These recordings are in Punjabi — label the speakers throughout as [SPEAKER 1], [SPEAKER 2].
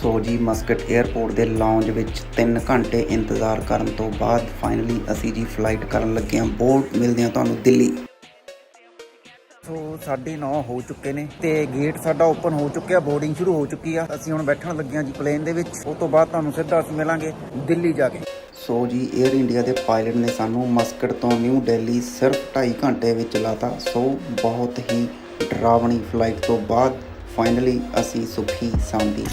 [SPEAKER 1] ਜੀ ਮਸਕਟ 에ਅਰਪੋਰਟ ਦੇ ਲਾਉਂਜ ਵਿੱਚ 3 ਘੰਟੇ ਇੰਤਜ਼ਾਰ ਕਰਨ ਤੋਂ ਬਾਅਦ ਫਾਈਨਲੀ ਅਸੀਂ ਜੀ ਫਲਾਈਟ ਕਰਨ ਲੱਗੇ ਹਾਂ। ਬੋਰਡ ਮਿਲਦੇ ਹਾਂ ਤੁਹਾਨੂੰ ਦਿੱਲੀ। ਸੋ ਸਾਢੇ 9 ਹੋ ਚੁੱਕੇ ਨੇ ਤੇ ਗੇਟ ਸਾਡਾ ਓਪਨ ਹੋ ਚੁੱਕਿਆ ਬੋਰਡਿੰਗ ਸ਼ੁਰੂ ਹੋ ਚੁੱਕੀ ਆ। ਅਸੀਂ ਹੁਣ ਬੈਠਣ ਲੱਗੇ ਹਾਂ ਜੀ ਪਲੇਨ ਦੇ ਵਿੱਚ। ਉਸ ਤੋਂ ਬਾਅਦ ਤੁਹਾਨੂੰ ਸਿੱਧਾ ਅਸੀਂ ਮਿਲਾਂਗੇ ਦਿੱਲੀ ਜਾ ਕੇ। ਸੋ ਜੀ 에ਅਰ ਇੰਡੀਆ ਦੇ ਪਾਇਲਟ ਨੇ ਸਾਨੂੰ ਮਸਕਟ ਤੋਂ ਨਿਊ ਦਿੱਲੀ ਸਿਰਫ 2.5 ਘੰਟੇ ਵਿੱਚ ਲਾਤਾ। ਸੋ ਬਹੁਤ ਹੀ ਡਰਾਵਣੀ ਫਲਾਈਟ ਤੋਂ ਬਾਅਦ ਫਾਈਨਲੀ ਅਸੀਂ ਸੁਖੀ ਸਾਂਦੀ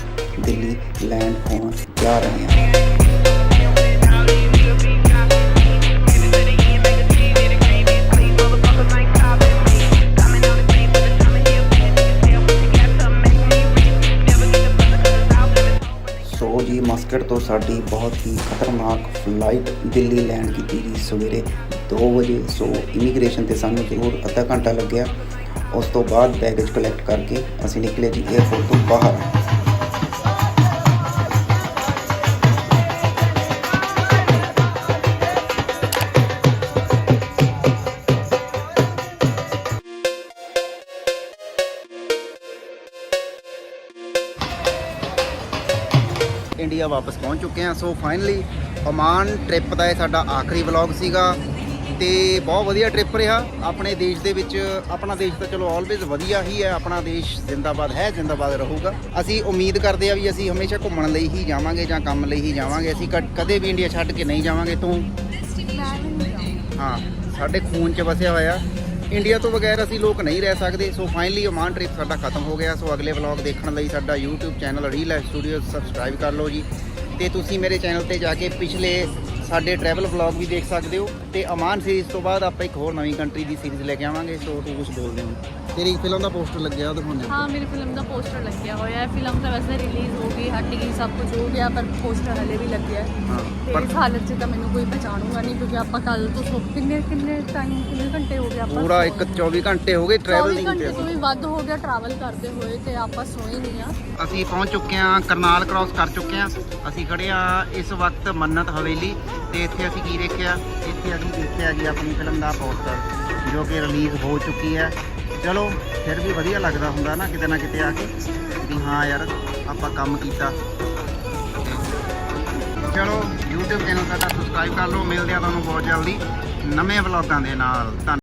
[SPEAKER 1] ਦਿੱਲੀ ਲੈਂਡ ਹੋਣ ਜਾ ਰਹੇ ਹਾਂ। ਸੋ ਜੀ, ਮਸਕਟ ਤੋਂ ਸਾਡੀ ਬਹੁਤ ਹੀ ਖਤਰਨਾਕ ਫਲਾਈਟ ਦਿੱਲੀ ਲੈਂਡ ਕੀਤੀ ਜੀ ਸਵੇਰੇ 2 ਵਜੇ, ਸੋ ਇਮੀਗ੍ਰੇਸ਼ਨ ਤੇ ਸਾਨੂੰ ਜ਼ਰੂਰ ਅੱਧਾ ਘੰਟਾ ਲੱਗਿਆ। ਉਸ ਤੋਂ ਬਾਅਦ ਬੈਗੇਜ ਕਲੈਕਟ ਕਰਕੇ ਅਸੀਂ ਨਿਕਲੇ ਜੀ 에ਅਰਪੋਰਟ ਤੋਂ ਬਾਹਰ ਇੰਡੀਆ ਵਾਪਸ ਪਹੁੰਚ ਚੁੱਕੇ ਹਾਂ ਸੋ ਫਾਈਨਲੀ ਓਮਾਨ ਟ੍ਰਿਪ ਦਾ ਇਹ ਸਾਡਾ ਆਖਰੀ ਵਲੌਗ ਸੀਗਾ ਤੇ ਬਹੁਤ ਵਧੀਆ ਟ੍ਰਿਪ ਰਿਹਾ। ਆਪਣੇ ਦੇਸ਼ ਦੇ ਵਿੱਚ, ਆਪਣਾ ਦੇਸ਼ ਤਾਂ ਚਲੋ ਆਲਵੇਜ਼ ਵਧੀਆ ਹੀ ਹੈ। ਆਪਣਾ ਦੇਸ਼ ਜ਼ਿੰਦਾਬਾਦ ਹੈ, ਜ਼ਿੰਦਾਬਾਦ ਰਹੂਗਾ। ਅਸੀਂ ਉਮੀਦ ਕਰਦੇ ਆ ਵੀ ਅਸੀਂ ਹਮੇਸ਼ਾ ਘੁੰਮਣ ਲਈ ਹੀ ਜਾਵਾਂਗੇ ਜਾਂ ਕੰਮ ਲਈ ਹੀ ਜਾਵਾਂਗੇ। ਅਸੀਂ ਕਦ- ਕਦੇ ਵੀ ਇੰਡੀਆ ਛੱਡ ਕੇ ਨਹੀਂ ਜਾਵਾਂਗੇ ਤੂੰ। ਹਾਂ, ਸਾਡੇ ਖੂਨ 'ਚ ਵਸਿਆ ਹੋਇਆ। ਇੰਡੀਆ ਤੋਂ ਬਗੈਰ ਅਸੀਂ ਲੋਕ ਨਹੀਂ ਰਹਿ ਸਕਦੇ। ਸੋ ਫਾਈਨਲੀ ਓਮਾਨ ਟ੍ਰਿਪ ਸਾਡਾ ਖਤਮ ਹੋ ਗਿਆ। ਸੋ ਅਗਲੇ ਵਲੌਗ ਦੇਖਣ ਲਈ ਸਾਡਾ YouTube channel reel life studio subscribe ਕਰ ਲਓ ਜੀ। ਤੇ ਤੁਸੀਂ ਮੇਰੇ ਚੈਨਲ ਤੇ ਜਾ ਕੇ ਪਿਛਲੇ ਸਾਡੇ ਟਰੈਵਲ ਵਲੌਗ ਵੀ ਦੇਖ ਸਕਦੇ ਹੋ। ਤੇ ਓਮਾਨ ਸੀਰੀਜ਼ ਤੋਂ ਬਾਅਦ ਆਪਾਂ ਇੱਕ ਹੋਰ ਨਵੀਂ ਕੰਟਰੀ ਦੀ ਸੀਰੀਜ਼ ਲੈ ਕੇ ਆਵਾਂਗੇ ਸੋ ਤੂੰ ਕੁਝ ਬੋਲਦੇ ਹੋ ਤੇਰੀ ਫਿਲਮ ਦਾ ਪੋਸਟਰ ਲੱਗਿਆ ਉਹ ਦਿਖਾਉਂਦੇ
[SPEAKER 2] ਹਾਂ? ਮੇਰੀ ਫਿਲਮ ਦਾ ਪੋਸਟਰ ਲੱਗਿਆ ਹੋਇਆ ਹੈ। ਫਿਲਮ ਤਾਂ ਵੈਸੇ ਰਿਲੀਜ਼ ਹੋ ਗਈ ਹਟ ਗਈ ਸਭ ਕੁਝ ਹੋ ਗਿਆ ਪਰ ਪੋਸਟਰ ਹਲੇ ਵੀ ਲੱਗਿਆ ਹੈ।
[SPEAKER 1] ਹਾਂ
[SPEAKER 2] ਤੇ
[SPEAKER 1] ਪਰ
[SPEAKER 2] ਇਸ ਹਾਲਤ 'ਚ ਤਾਂ ਮੈਨੂੰ ਕੋਈ ਪਛਾਣੂਗਾ ਨਹੀਂ ਕਿਉਂਕਿ ਆਪਾਂ ਕੱਲ ਤੋਂ ਸੋ ਕਿੰਨੇ ਕਿੰਨੇ ਟਾਈਮ ਕਿੰਨੇ ਘੰਟੇ ਹੋ ਗਏ ਆਪਾਂ
[SPEAKER 1] ਪੂਰਾ? ਇੱਕ 24 ਘੰਟੇ ਹੋ ਗਏ
[SPEAKER 2] 24
[SPEAKER 1] ਟਰੈਵਲਿੰਗ
[SPEAKER 2] ਘੰਟੇ
[SPEAKER 1] ਤੇ
[SPEAKER 2] ਤੋਂ ਵੀ ਵੱਧ ਹੋ ਗਿਆ ਟਰੈਵਲ ਕਰਦੇ ਹੋਏ ਤੇ ਆਪਾਂ ਸੋਏ ਨਹੀਂ ਆ
[SPEAKER 1] ਅਸੀਂ ਪਹੁੰਚ ਚੁੱਕੇ ਹਾਂ ਕਰਨਾਲ ਕ੍ਰਾਸ ਕਰ ਚੁੱਕੇ ਹਾਂ। ਅਸੀਂ ਖੜੇ ਆ ਇਸ ਵਕਤ ਮੰਨਤ ਹਵੇਲੀ। ਤੇ ਇੱਥੇ ਅਸੀਂ ਕੀ ਦੇਖਿਆ? ਇੱਥੇ ਅਸੀਂ ਦੇਖਿਆ ਜੀ ਆਪਣੀ ਫਿਲਮ ਦਾ ਪੋਸਟਰ ਜੋ ਕਿ ਰਿਲੀਜ਼ ਹੋ ਚੁੱਕੀ ਹੈ। ਚਲੋ, ਫਿਰ ਵੀ ਵਧੀਆ ਲੱਗਦਾ ਹੁੰਦਾ ਨਾ ਕਿਤੇ ਨਾ ਕਿਤੇ ਆ ਕੇ ਵੀ ਹਾਂ ਯਾਰ, ਆਪਾਂ ਕੰਮ ਕੀਤਾ। ਚਲੋ, YouTube ਚੈਨਲ ਸਾਡਾ ਸਬਸਕ੍ਰਾਈਬ ਕਰ ਲਓ। ਮਿਲਦੇ ਆ ਤੁਹਾਨੂੰ ਬਹੁਤ ਜਲਦੀ। ਨਵੇਂ ਵਲੌਗਾਂ ਦੇ ਨਾਲ। ਧੰਨ